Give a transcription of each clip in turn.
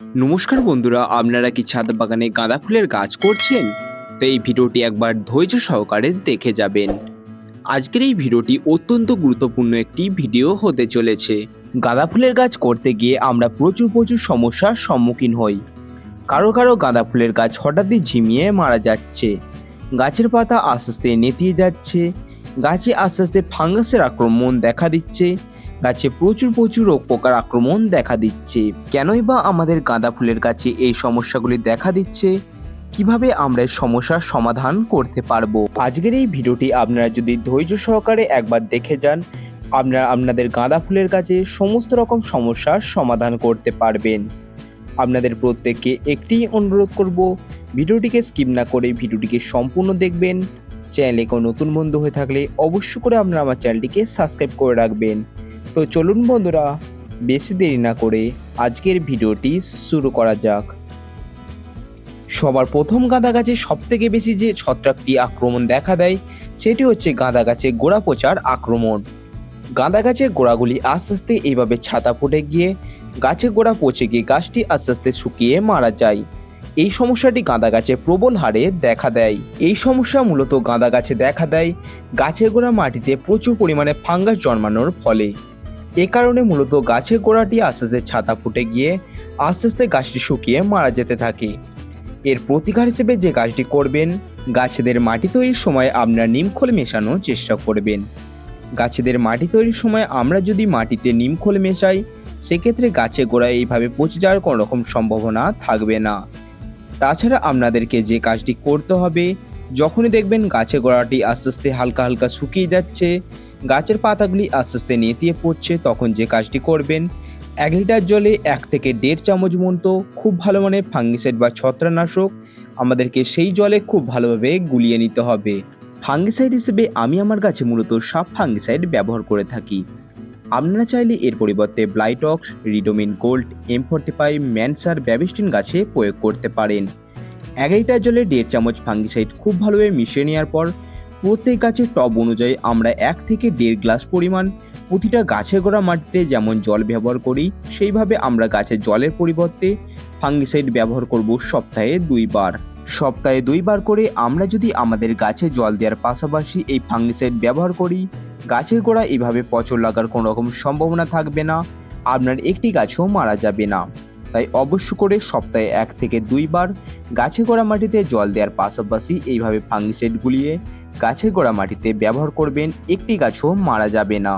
নমস্কার বন্ধুরা, আপনারা কি ছাদ বাগানে গাঁদা ফুলের গাছ করছেন? তো এই ভিডিওটি একবার ধৈর্য সহকারে দেখে যাবেন। আজকের এই ভিডিওটি অত্যন্ত গুরুত্বপূর্ণ একটি ভিডিও হতে চলেছে। গাঁদা ফুলের গাছ করতে গিয়ে আমরা প্রচুর প্রচুর সমস্যার সম্মুখীন হই। কারও কারও গাঁদা ফুলের গাছ হঠাৎই ঝিমিয়ে মারা যাচ্ছে। গাছের পাতা আস্তে আস্তে নেতিয়ে যাচ্ছে। গাছে আস্তে আস্তে ফাঙ্গাসের আক্রমণ দেখা দিচ্ছে। গাছে প্রচুর প্রচুর রোগ পোকার আক্রমণ দেখা দিচ্ছে। কেনই বা আমাদের গাঁদা ফুলের গাছে এই সমস্যাগুলি দেখা দিচ্ছে? কীভাবে আমরা এই সমস্যার সমাধান করতে পারব? আজকের এই ভিডিওটি আপনারা যদি ধৈর্য সহকারে একবার দেখে যান, আপনারা আপনাদের গাঁদা ফুলের গাছে সমস্ত রকম সমস্যার সমাধান করতে পারবেন। আপনাদের প্রত্যেককে একটি অনুরোধ করব, ভিডিওটিকে স্কিপ না করে ভিডিওটিকে সম্পূর্ণ দেখবেন। চ্যানেলে কোনো নতুন বন্ধু হয়ে থাকলে অবশ্য করে আপনারা আমার চ্যানেলটিকে সাবস্ক্রাইব করে রাখবেন। তো চলুন বন্ধুরা, বেশি দেরি না করে আজকের ভিডিওটি শুরু করা যাক। সবার প্রথম গাঁদা গাছে সব থেকে বেশি যে ছত্রাকটি আক্রমণ দেখা দেয়, সেটি হচ্ছে গাঁদা গাছে গোড়া পচার আক্রমণ। গাঁদা গাছের গোড়াগুলি আস্তে আস্তে এইভাবে ছাতা ফুটে গিয়ে গাছের গোড়া পচে গিয়ে গাছটি আস্তে আস্তে শুকিয়ে মারা যায়। এই সমস্যাটি গাঁদা গাছে প্রবল হারে দেখা দেয়। এই সমস্যা মূলত গাঁদা গাছে দেখা দেয় গাছের গোড়া মাটিতে প্রচুর পরিমাণে ফাঙ্গাস জন্মানোর ফলে। এ কারণে মূলত গাছের গোড়াটি আস্তে আস্তে ছাতা ফুটে গিয়ে আস্তে আস্তে গাছটি শুকিয়ে মারা যেতে থাকে। এর প্রতিকার হিসেবে যে গাছটি করবেন, গাছেদের মাটি তৈরির সময় আপনার নিমখোল মেশানোর চেষ্টা করবেন। গাছেদের মাটি তৈরির সময় আমরা যদি মাটিতে নিমখোল মেশাই, সেক্ষেত্রে গাছে গোড়ায় এইভাবে পচে যাওয়ার কোনো রকম সম্ভাবনা থাকবে না। তাছাড়া আপনাদেরকে যে কাজটি করতে হবে যখনই দেখবেন গাছের গোড়াটি আস্তে আস্তে হালকা হালকা শুকিয়ে যাচ্ছে, গাছের পাতাগুলি আস্তে আস্তে নেতিয়ে পড়ছে, তখন যে কাজটি করবেন, এক লিটার জলে এক থেকে দেড় চামচ মতো খুব ভালো মানে ফাঙ্গিসাইড বা ছত্রাকনাশক আমাদেরকে সেই জলে খুব ভালোভাবে গুলিয়ে নিতে হবে। ফাঙ্গিসাইড হিসেবে আমি আমার গাছে মূলত সাপ ফাঙ্গিসাইড ব্যবহার করে থাকি। আপনারা চাইলে এর পরিবর্তে Blitox, Ridomil gold, M forty five, ম্যানসার Bavistin গাছে প্রয়োগ করতে পারেন। এক লিটার জলে দেড় চামচ ফাঙ্গিসাইড খুব ভালোভাবে মিশিয়ে নেওয়ার পর, প্রত্যেক গাছের টব অনুযায়ী আমরা এক থেকে দেড় গ্লাস পরিমাণ প্রতিটা গাছের গোড়া মাটিতে যেমন জল ব্যবহার করি, সেইভাবে আমরা গাছের জলের পরিবর্তে ফাঙ্গিসাইড ব্যবহার করব সপ্তাহে দুইবার। সপ্তাহে দুইবার করে আমরা যদি আমাদের গাছে জল দেওয়ার পাশাপাশি এই ফাঙ্গিসাইড ব্যবহার করি, গাছের গোড়া এভাবে পচর লাগার কোনো রকম সম্ভাবনা থাকবে না, আপনার একটি গাছও মারা যাবে না। তাই অবশ্য করে সপ্তাহে এক থেকে দুইবার গাছে গোড়া মাটিতে জল দেওয়ার পাশাপাশি এইভাবে ফাঙ্গিসাইড গুলিয়ে গাছের গোড়া মাটিতে ব্যবহার করবেন, একটি গাছও মারা যাবে না।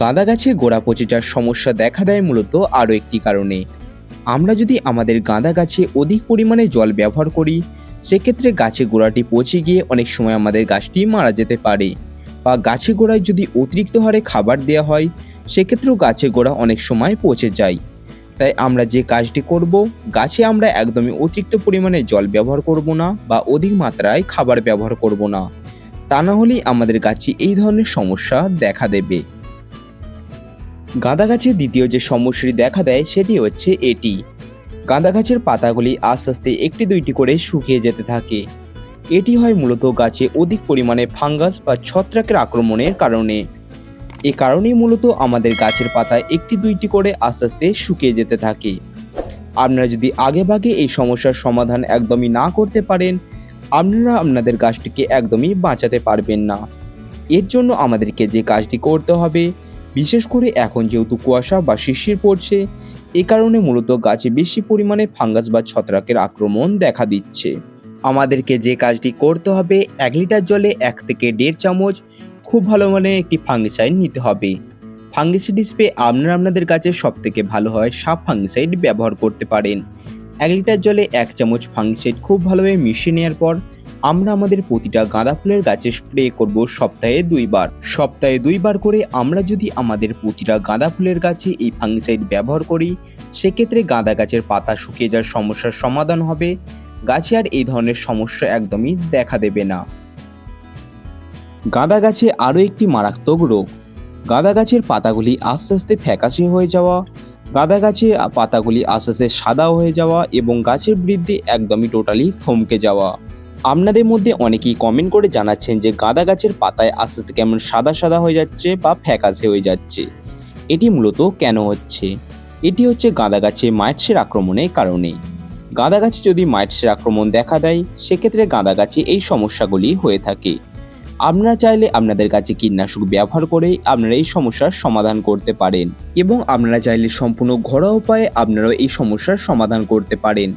গাঁদা গাছে গোড়া পচে যাওয়ার সমস্যা দেখা দেয় মূলত আরও একটি কারণে। আমরা যদি আমাদের গাঁদা গাছে অধিক পরিমাণে জল ব্যবহার করি, সেক্ষেত্রে গাছে গোড়াটি পচে গিয়ে অনেক সময় আমাদের গাছটি মারা যেতে পারে বা গাছে গোড়ায় যদি অতিরিক্ত হারে খাবার দেওয়া হয়, সেক্ষেত্রেও গাছে গোড়া অনেক সময় পচে যায়। তাই আমরা যে কাজটি করব, গাছে আমরা একদমই অতিরিক্ত পরিমাণে জল ব্যবহার করব না বা অধিক মাত্রায় খাবার ব্যবহার করব না। তা না হলেই আমাদের গাছে এই ধরনের সমস্যা দেখা দেবে। গাঁদা গাছে দ্বিতীয় যে সমস্যাটি দেখা দেয় সেটি হচ্ছে এটি। গাঁদা গাছের পাতাগুলি আস্তে আস্তে একটি দুইটি করে শুকিয়ে যেতে থাকে। এটি হয় মূলত গাছে অধিক পরিমাণে ফাঙ্গাস বা ছত্রাকের আক্রমণের কারণে। এ কারণেই মূলত আমাদের গাছের পাতা একটি দুইটি করে আস্তে আস্তে শুকিয়ে যেতে থাকে। আপনারা যদি আগে ভাগে এই সমস্যার সমাধান একদমই না করতে পারেন, আপনারা আপনাদের গাছটিকে একদমই বাঁচাতে পারবেন না। এর জন্য আমাদেরকে যে কাজটি করতে হবে, বিশেষ করে এখন যেহেতু কুয়াশা বা শিশির পড়ছে, এ কারণে মূলত গাছে বেশি পরিমাণে ফাঙ্গাস বা ছত্রাকের আক্রমণ দেখা দিচ্ছে। আমাদেরকে যে কাজটি করতে হবে, এক লিটার জলে এক থেকে দেড় চামচ খুব ভালো মানে একটি ফাঙ্গিসাইড নিতে হবে। ফাঙ্গিসাইড হিসেবে আপনারা আপনাদের গাছে সব থেকে ভালো হয় সাপ ফাঙ্গিসাইড ব্যবহার করতে পারেন। এক লিটার জলে এক চামচ ফাঙ্গিসাইড খুব ভালোভাবে মিশিয়ে নেওয়ার পর, আমরা আমাদের প্রতিটা গাঁদা ফুলের গাছে স্প্রে করব সপ্তাহে দুইবার। সপ্তাহে দুইবার করে আমরা যদি আমাদের প্রতিটা গাঁদা ফুলের গাছে এই ফাঙ্গিসাইড ব্যবহার করি, সেক্ষেত্রে গাঁদা গাছের পাতা শুকিয়ে যাওয়ার সমস্যার সমাধান হবে। গাছে আর এই ধরনের সমস্যা একদমই দেখা দেবে না। গাঁদা গাছে আরও একটি মারাত্মক রোগ। গাঁদা গাছের পাতাগুলি আস্তে আস্তে ফ্যাকাশে হয়ে যাওয়া গাঁদা গাছের পাতাগুলি আস্তে আস্তে সাদা হয়ে যাওয়া এবং গাছের বৃদ্ধি একদমই টোটালি থমকে যাওয়া। আপনাদের মধ্যে অনেকেই কমেন্ট করে জানাচ্ছেন যে গাঁদা গাছের পাতায় আস্তে আস্তে কেমন সাদা সাদা হয়ে যাচ্ছে বা ফ্যাকাশে হয়ে যাচ্ছে। এটি মূলত কেন হচ্ছে? এটি হচ্ছে গাঁদা গাছে মাইটসের আক্রমণের কারণে। গাঁদা গাছে যদি মাইটসের আক্রমণ দেখা দেয়, সেক্ষেত্রে গাঁদা গাছে এই সমস্যাগুলি হয়ে থাকে। আপনারা চাইলে আপনাদের কাছে কীটনাশক ব্যবহার করে আপনারা এই সমস্যার সমাধান করতে পারেন এবং আপনারা চাইলে সম্পূর্ণ ঘরোয়া উপায়ে আপনারাও এই সমস্যার সমাধান করতে পারেন।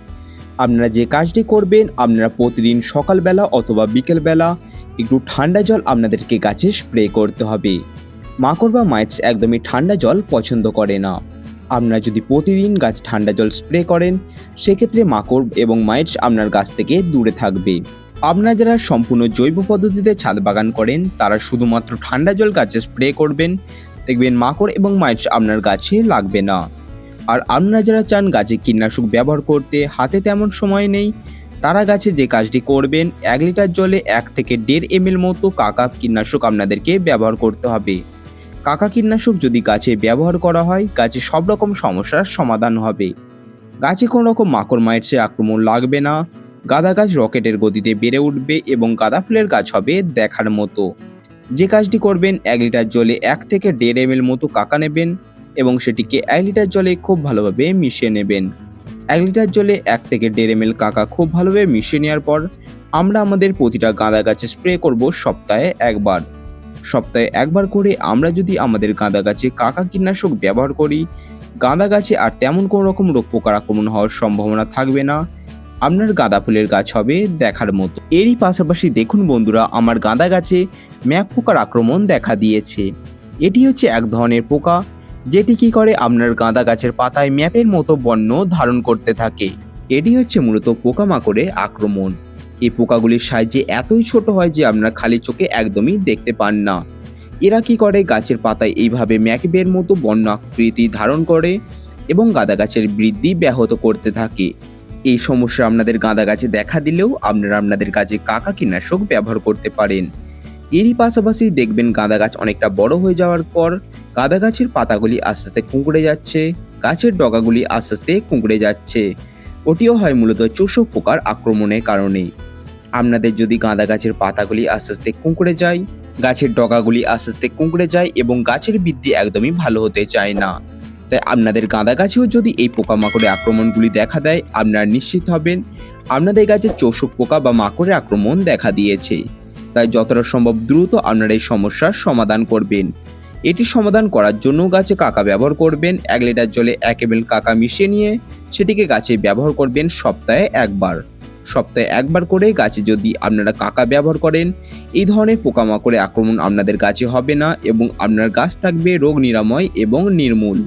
আপনারা যে কাজটি করবেন, আপনারা প্রতিদিন সকালবেলা অথবা বিকেলবেলা একটু ঠান্ডা জল আপনাদেরকে গাছে স্প্রে করতে হবে। মাকড় বা মাইটস একদমই ঠান্ডা জল পছন্দ করে না। আপনারা যদি প্রতিদিন গাছ ঠান্ডা জল স্প্রে করেন, সেক্ষেত্রে মাকড় এবং মাইটস আপনার গাছ থেকে দূরে থাকবে। আপনারা যারা সম্পূর্ণ জৈব পদ্ধতিতে ছাদ বাগান করেন, তারা শুধুমাত্র ঠান্ডা জল গাছে স্প্রে করবেন। দেখবেন মাকড় এবং মাইটস আপনার গাছে লাগবে না। আর আপনারা যারা চান গাছে কীটনাশক ব্যবহার করতে, হাতে তেমন সময় নেই, তারা গাছে যে কাজটি করবেন, এক লিটার জলে এক থেকে দেড় এম এল মতো কাকা কীটনাশক আপনাদেরকে ব্যবহার করতে হবে। কাকা কীটনাশক যদি গাছে ব্যবহার করা হয়, গাছে সব রকম সমস্যার সমাধান হবে। গাছে কোনো রকম মাকড় মাইটসে আক্রমণ লাগবে না। গাঁদা গাছ রকেটের গতিতে বেড়ে উঠবে এবং গাঁদা ফুলের গাছ হবে দেখার মতো। যে কাজটি করবেন, এক লিটার জলে এক থেকে দেড় এম মতো কাকা নেবেন এবং সেটিকে এক লিটার জলে খুব ভালোভাবে মিশিয়ে নেবেন। এক লিটার জলে এক থেকে দেড় এম কাকা খুব ভালোভাবে মিশিয়ে নেওয়ার পর আমরা আমাদের প্রতিটা গাঁদা গাছে স্প্রে করব সপ্তাহে একবার। সপ্তাহে একবার করে আমরা যদি আমাদের গাঁদা গাছে কাকা কীটনাশক ব্যবহার করি গাঁদা গাছে আর তেমন কোনো রকম রোগ পোকার আক্রমণ হওয়ার সম্ভাবনা থাকবে না। আপনার গাঁদা ফুলের গাছ হবে দেখার মতো। এরই পাশাপাশি দেখুন বন্ধুরা, আমার গাঁদা গাছে ম্যাপ পোকার আক্রমণ দেখা দিয়েছে। এটি হচ্ছে এক ধরনের পোকা, যেটি কি করে আপনার গাঁদা গাছের পাতায় ম্যাপের মতো বর্ণ ধারণ করতে থাকে। এটি হচ্ছে মূলত পোকামাকড়ের আক্রমণ। এই পোকাগুলির সাইজে এতই ছোট হয় যে আপনার খালি চোখে একদমই দেখতে পান না। এরা কি করে গাছের পাতায় এইভাবে ম্যাকবের মতো বন্য আকৃতি ধারণ করে এবং গাঁদা গাছের বৃদ্ধি ব্যাহত করতে থাকে। এই সমস্যা আপনাদের গাঁদা গাছে দেখা দিলেও আপনারা আপনাদের গাছে কাকা কীটনাশক ব্যবহার করতে পারেন। এরই পাশাপাশি দেখবেন গাঁদা গাছ অনেকটা বড় হয়ে যাওয়ার পর গাঁদা গাছের পাতাগুলি আস্তে আস্তে কুঁকড়ে যাচ্ছে, গাছের ডগাগুলি আস্তে আস্তে কুঁকড়ে যাচ্ছে। ওটিও হয় মূলত চোষক পোকার আক্রমণের কারণে আপনাদের যদি গাঁদা গাছের পাতাগুলি আস্তে আস্তে কুঁকড়ে যায়, গাছের ডগাগুলি আস্তে আস্তে কুঁকড়ে যায় এবং গাছের বৃদ্ধি একদমই ভালো হতে চায় না। তাই আপনাদের গাঁদা গাছেও যদি এই পোকামাকড়ের আক্রমণগুলি দেখা দেয়, আপনারা নিশ্চিত হবেন আপনাদের গাছে চোষক পোকা বা মাকড়ের আক্রমণ দেখা দিয়েছে। তাই যতটা সম্ভব দ্রুত আপনারা এই সমস্যার সমাধান করবেন। এটি সমাধান করার জন্য গাছে কাকা ব্যবহার করবেন, এক লিটার জলে এক এম কাকা মিশিয়ে নিয়ে সেটিকে গাছে ব্যবহার করবেন সপ্তাহে একবার। সপ্তাহে একবার করে গাছে যদি আপনারা কাকা ব্যবহার করেন, এই ধরনের পোকামাকড়ের আক্রমণ আপনাদের গাছে হবে না এবং আপনার গাছ থাকবে রোগ নিরাময় এবং নির্মূল।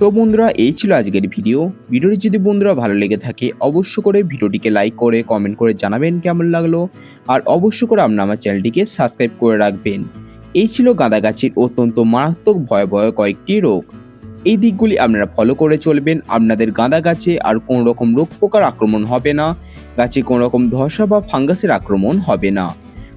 তো বন্ধুরা, এই ছিল আজকের ভিডিও ভিডিওটি যদি বন্ধুরা ভালো লেগে থাকে অবশ্য করে ভিডিওটিকে লাইক করে কমেন্ট করে জানাবেন কেমন লাগল। আর অবশ্য করে আপনারা আমার চ্যানেলটিকে সাবস্ক্রাইব করে রাখবেন। এই ছিল গাঁদা গাছের অত্যন্ত মারাত্মক, ভয়াবহ কয়েকটি রোগ। এই দিকগুলি আপনারা ফলো করে চলবেন। আপনাদের গাঁদা গাছে আর কোনো রকম রোগ পোকার আক্রমণ হবে না। গাছে কোনো রকম ধসা বা ফাঙ্গাসের আক্রমণ হবে না।